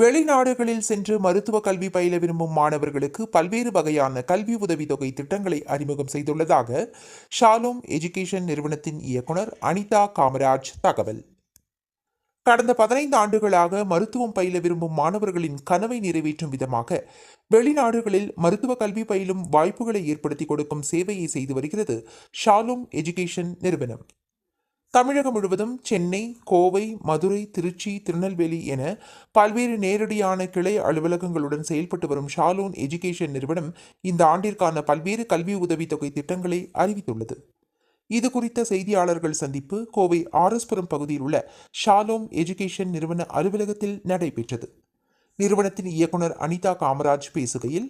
வெளிநாடுகளில் சென்று மருத்துவ கல்வி பயில விரும்பும் மாணவர்களுக்கு பல்வேறு வகையான கல்வி உதவித்தொகை திட்டங்களை அறிமுகம் செய்துள்ளதாக ஷாலோம் எஜுகேஷன் நிறுவனத்தின் இயக்குனர் அனிதா காமராஜ் தகவல். கடந்த பதினைந்து ஆண்டுகளாக மருத்துவம் பயில விரும்பும் மாணவர்களின் கனவை நிறைவேற்றும் விதமாக வெளிநாடுகளில் மருத்துவ கல்வி பயிலும் வாய்ப்புகளை ஏற்படுத்தி கொடுக்கும் சேவையை செய்து வருகிறது ஷாலோம் எஜுகேஷன் நிறுவனம். தமிழகம் முழுவதும் சென்னை கோவை மதுரை திருச்சி திருநெல்வேலி என பல்வேறு நேரடியான கிளை அலுவலகங்களுடன் செயல்பட்டு வரும் ஷாலோன் எஜுகேஷன் நிறுவனம் இந்த ஆண்டிற்கான பல்வேறு கல்வி உதவித்தொகை திட்டங்களை அறிவித்துள்ளது. இது குறித்த செய்தியாளர்கள் சந்திப்பு கோவை ஆரஸ்புரம் பகுதியில் உள்ள ஷாலோம் எஜுகேஷன் நிறுவன அலுவலகத்தில் நடைபெற்றது. நிறுவனத்தின் இயக்குனர் அனிதா காமராஜ் பேசுகையில்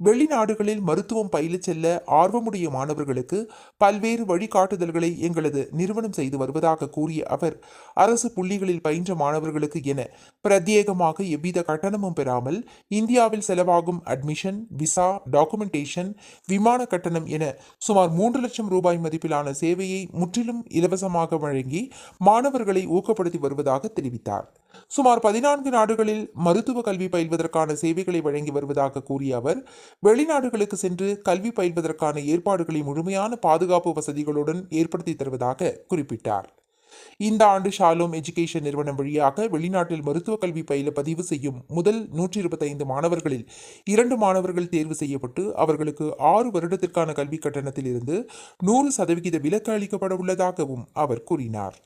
வெளிநாடுகளில் மருத்துவம் பயிலச் செல்ல ஆர்வமுடைய மாணவர்களுக்கு பல்வேறு வழிகாட்டுதல்களை எங்களது நிறுவனம் செய்து வருவதாக கூறிய அவர் அரசு புள்ளிகளில் பயின்ற மாணவர்களுக்கு என பிரத்யேகமாக எவ்வித கட்டணமும் பெறாமல் இந்தியாவில் செலவாகும் அட்மிஷன் விசா டாக்குமெண்டேஷன் விமான கட்டணம் என சுமார் மூன்று லட்சம் ரூபாய் மதிப்பிலான சேவையை முற்றிலும் இலவசமாக வழங்கி மாணவர்களை ஊக்கப்படுத்தி வருவதாக தெரிவித்தார். சுமார் பதினான்கு நாடுகளில் மருத்துவ கல்வி பயில்வதற்கான சேவைகளை வழங்கி வருவதாக கூறிய அவர் வெளிநாடுகளுக்கு சென்று கல்வி பயில்வதற்கான ஏற்பாடுகளை முழுமையான பாதுகாப்பு வசதிகளுடன் ஏற்படுத்தி தருவதாக குறிப்பிட்டார். இந்த ஆண்டு ஷாலோம் எஜுகேஷன் நிறுவனம் வழியாக வெளிநாட்டில் மருத்துவ கல்வி பயில பதிவு செய்யும் முதல் நூற்றி இருபத்தைந்து மாணவர்களில் இரண்டு மாணவர்கள் தேர்வு செய்யப்பட்டு அவர்களுக்கு ஆறு வருடத்திற்கான கல்வி கட்டணத்தில் இருந்து நூறு சதவிகித விலக்கு அளிக்கப்பட உள்ளதாகவும் அவர் கூறினார்.